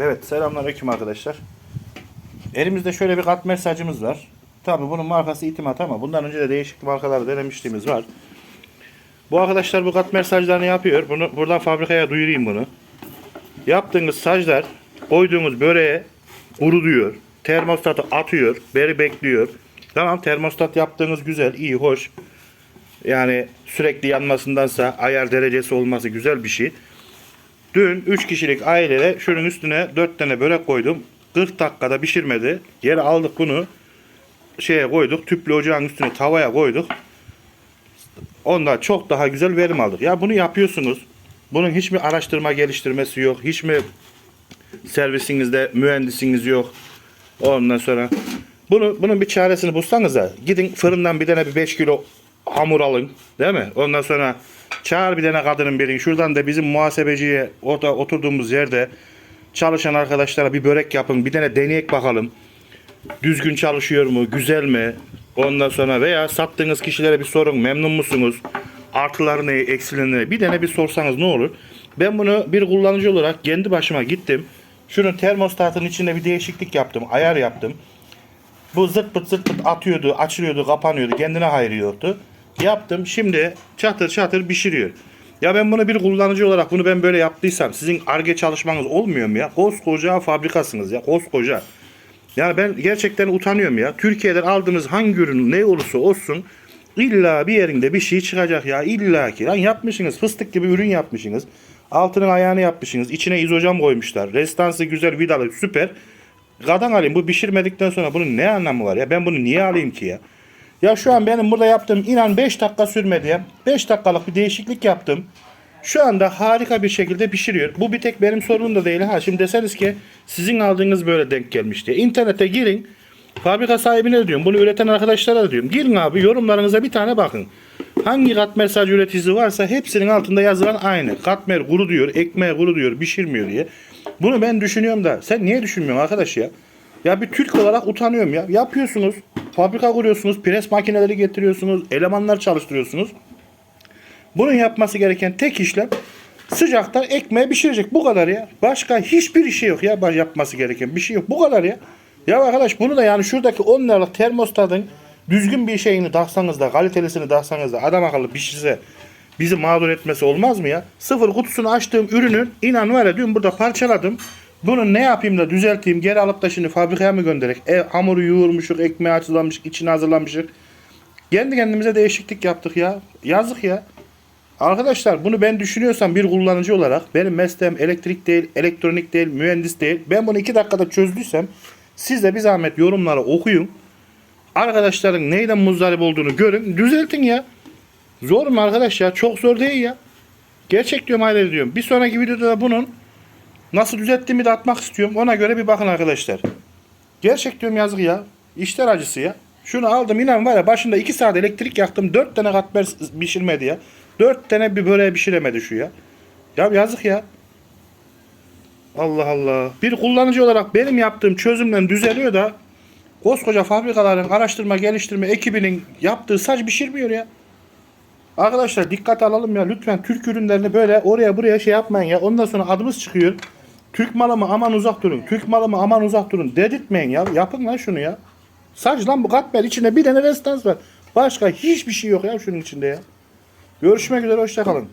Evet selamünaleyküm arkadaşlar. Elimizde şöyle bir katmer sacımız var. Tabi bunun markası itimat ama bundan önce de değişik markalar denemişliğimiz var. Bu arkadaşlar bu katmer saclarını yapıyor. Bunu buradan fabrikaya duyurayım bunu. Yaptığınız saclar koyduğunuz böreğe kuruluyor. Termostatı atıyor. Beri bekliyor. Tamam termostat yaptığınız güzel, iyi, hoş. Yani sürekli yanmasındansa ayar derecesi olması güzel bir şey. Dün 3 kişilik ailede şunun üstüne 4 tane börek koydum. 40 dakikada pişirmedi. Geri aldık bunu. Şeye koyduk. Tüplü ocağın üstüne tavaya koyduk. Onda çok daha güzel verim aldık. Ya bunu yapıyorsunuz. Bunun hiç mi araştırma geliştirmesi yok? Hiç mi servisinizde mühendisiniz yok? Ondan sonra bunu bunun bir çaresini bulsanız da gidin fırından bir tane bir 5 kilo hamur alın. Değil mi? Ondan sonra çağır bir tane kadının birini. Şuradan da bizim muhasebeciye orada oturduğumuz yerde çalışan arkadaşlara bir börek yapın. Bir tane deneyek bakalım. Düzgün çalışıyor mu? Güzel mi? Ondan sonra veya sattığınız kişilere bir sorun. Memnun musunuz? Artıları ne? Eksileri ne? Bir tane bir sorsanız ne olur? Ben bunu bir kullanıcı olarak kendi başıma gittim. Şunun termostatın içinde bir değişiklik yaptım. Ayar yaptım. Bu zırt pıt zırt pıt atıyordu, açılıyordu, kapanıyordu, kendine hayırıyordu. Yaptım, şimdi çatır çatır pişiriyor. Ya ben bunu bir kullanıcı olarak bunu ben böyle yaptıysam sizin arge çalışmanız olmuyor mu ya? Koskoca fabrikasınız ya, koskoca. Yani ben gerçekten utanıyorum ya. Türkiye'den aldığınız hangi ürün ne olursa olsun illa bir yerinde bir şey çıkacak ya. İlla ki. Lan yapmışsınız, fıstık gibi ürün yapmışsınız. Altının ayağını yapmışsınız. içine izocam koymuşlar. Restansı güzel, vidalı, süper. Gadan alayım. Bu pişirmedikten sonra bunun ne anlamı var ya? Ben bunu niye alayım ki ya? Ya şu an benim burada yaptığım inan 5 dakika sürmedi ya. 5 dakikalık bir değişiklik yaptım. Şu anda harika bir şekilde pişiriyor. Bu bir tek benim sorunum da değil. Ha şimdi deseniz ki sizin aldığınız böyle denk gelmiş diye. İnternete girin. Fabrika sahibine diyorum. Bunu üreten arkadaşlara da diyorum. Girin abi yorumlarınıza bir tane bakın. Hangi katmer sadece üreticisi varsa hepsinin altında yazılan aynı. Katmer kuru diyor, ekmeği kuru diyor, pişirmiyor diye. Bunu ben düşünüyorum da sen niye düşünmüyorsun arkadaş ya? Ya bir Türk olarak utanıyorum ya. Yapıyorsunuz, fabrika kuruyorsunuz, pres makineleri getiriyorsunuz, elemanlar çalıştırıyorsunuz. Bunun yapması gereken tek işlem sıcakta ekmeği pişirecek. Bu kadar ya. Başka hiçbir şey yok ya yapması gereken bir şey yok. Bu kadar ya. Ya arkadaş bunu da yani şuradaki 10 liralık termostatın düzgün bir şeyini taksanız da kalitelisini taksanız da adam akıllı pişirse bizi mağdur etmesi olmaz mı ya? Sıfır kutusunu açtığım ürünün inan var ya diyorum burada parçaladım. Bunu ne yapayım da düzelteyim geri alıp da şimdi fabrikaya mı gönderek? E, hamuru yoğurmuşuk, ekmeği açılamışık, içine hazırlamışık. Kendi kendimize değişiklik yaptık ya. Yazık ya. Arkadaşlar bunu ben düşünüyorsam bir kullanıcı olarak benim mesleğim elektrik değil, elektronik değil, mühendis değil. Ben bunu iki dakikada çözdüysem siz de bir zahmet yorumları okuyun. Arkadaşların neyden muzdarip olduğunu görün. Düzeltin ya. Zor mu arkadaş ya? Çok zor değil ya. Gerçek diyorum hayal ediyorum. Bir sonraki videoda da bunun nasıl düzelttiğimi de atmak istiyorum. Ona göre bir bakın arkadaşlar. Gerçek diyorum yazık ya. İşler acısı ya. Şunu aldım inan var ya başında 2 saat elektrik yaktım. 4 tane katmer pişirmedi ya. 4 tane bir böreği pişiremedi şu ya. Ya yazık ya. Allah Allah. Bir kullanıcı olarak benim yaptığım çözümden düzeliyor da koskoca fabrikaların araştırma geliştirme ekibinin yaptığı saç pişirmiyor ya. Arkadaşlar dikkat alalım ya lütfen Türk ürünlerini böyle oraya buraya şey yapmayın ya. Ondan sonra adımız çıkıyor. Türk malı mı aman uzak durun. Türk malı mı aman uzak durun. Dedirtmeyin ya. Yapın lan şunu ya. Saç lan bu katmer içinde bir tane restans var. Başka hiçbir şey yok ya şunun içinde ya. Görüşmek üzere hoşçakalın.